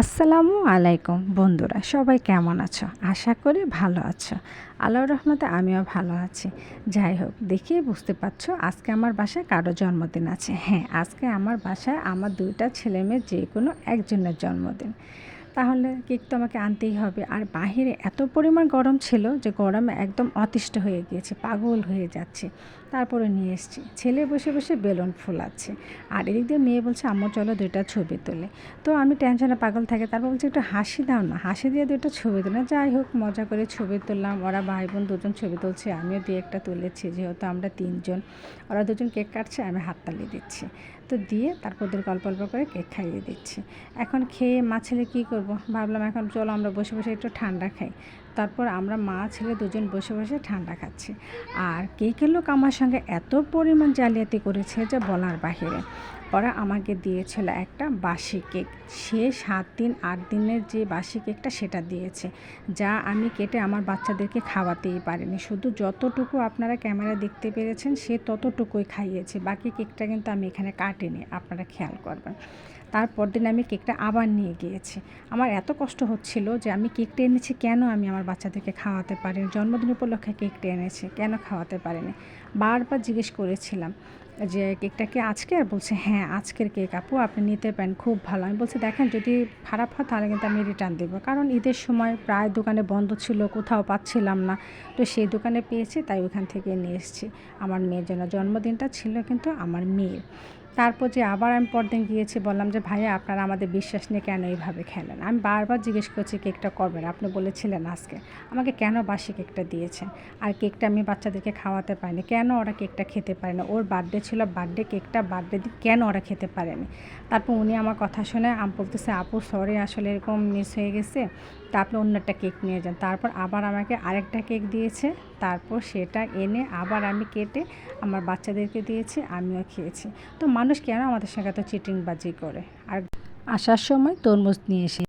আসসালামু আলাইকুম বন্ধুরা, সবাই কেমন আছো? আশা করি ভালো আছো। আল্লাহর রহমতে আমিও ভালো আছি। যাই হোক দেখিয়ে বুঝতে পারছ আজকে আমার বাসায় কারও জন্মদিন আছে। হ্যাঁ আজকে আমার বাসায় আমার দুইটা ছেলে মেয়ে যে কোনো একজনের জন্মদিন। তাহলে কেক তো আমাকে আনতেই হবে। আর বাহিরে এত পরিমাণ গরম ছিল যে গরমে একদম অতিষ্ঠ হয়ে গিয়েছে, পাগল হয়ে যাচ্ছে। তারপরে নিয়ে এসেছি। ছেলে বসে বসে বেলুন ফুলাচ্ছে। আর এদিক দিয়ে মেয়ে বলছে আমার চলো দুইটা ছবি তোলে। তো আমি টেনশনে পাগল থাকে। তারপর বলছে, একটু হাসি দাও না, হাসি দিয়ে দুইটা ছবি তোলে যাই হোক, মজা করে ছবি তুললাম। ওরা ভাই বোন দুজন ছবি তুলছে, আমিও দিয়ে একটা তুলেছি, যেহেতু আমরা তিনজন। ওরা দুজন কেক কাটছে, আমি হাততালি দিচ্ছি। তো দিয়ে তারপর ওদের অল্প অল্প করে কেক খাইয়ে দিচ্ছি। এখন খেয়ে মা ছেলে কী করব? ভাবলাম এখন চলো আমরা বসে বসে একটু ঠান্ডা খাই। তারপর আমরা মা ছেলে দুজন বসে বসে ঠান্ডা খাচ্ছি। আর কেকের লোক আমার সঙ্গে এত পরিমাণ জালিয়াতি করেছে যে বলার বাহিরে। ওরা আমাকে দিয়েছিল একটা বাসি কেক। সে সাত দিন, আট দিনের যে বাসি কেকটা সেটা দিয়েছে, যা আমি কেটে আমার বাচ্চাদেরকে খাওয়াতেই পারিনি। শুধু যতটুকু আপনারা ক্যামেরা দেখতে পেরেছেন, সে ততটুকুই খাইয়েছে। বাকি কেকটা কিন্তু আমি এখানে কাটিনি আপনারা খেয়াল করবেন। তারপর দিন আমি কেকটা আবার নিয়ে গিয়েছি। আমার এত কষ্ট হচ্ছিল যে আমি কেকটা এনেছি কেন আমি আমার বাচ্চাদেরকে খাওয়াতে পারিনি? জন্মদিন উপলক্ষে কেকটা এনেছি কেন খাওয়াতে পারিনি? বারবার জিজ্ঞেস করেছিলাম যে কেকটা কি আজকের বলছে হ্যাঁ আজকের কেক আপু, আপনি নিতে পারেন, খুব ভালো। আমি বলছি, দেখেন, যদি খারাপ হয় তাহলে কিন্তু আমি রিটার্ন দেবো। কারণ ঈদের সময় প্রায় দোকানে বন্ধ ছিল, কোথাও পাচ্ছিলাম না। তো সেই দোকানে পেয়েছি, তাই ওখান থেকে নিয়ে এসেছি। আমার মেয়ের জন্য জন্মদিনটা ছিল কিন্তু আমার মেয়ের। তারপর যে আবার আমি পরদিন গিয়েছি, বললাম যে, ভাইয়া, আপনারা আমাদের বিশ্বাস নিয়ে কেন এইভাবে খেলেন? আমি বারবার জিজ্ঞেস করছি, কেকটা করবেন আপনি বলেছিলেন আজকে, আমাকে কেন বাসি কেকটা দিয়েছেন? আর কেকটা আমি বাচ্চাদেরকে খাওয়াতে পারিনি। কেন ওরা কেকটা খেতে পারে না ওর বার্থডে ছিল, বার্থডে কেকটা বার্থডে দিন কেন ওরা খেতে পারেনি? তারপর উনি আমার কথা শুনে, আমি বলতেছে, আপু সরি আসলে এরকম মিস হয়ে গেছে। তা আপনি অন্য একটা কেক নিয়ে যান। তারপর আবার আমাকে আরেকটা কেক দিয়েছে। তারপর সেটা এনে আবার আমি কেটে আমার বাচ্চাদেরকে দিয়েছি, আমিও খেয়েছি। তো মানুষ কেন আমাদের সঙ্গে এত চিটিংবাজি করে? আর আসার সময় তরমুজ নিয়ে এসে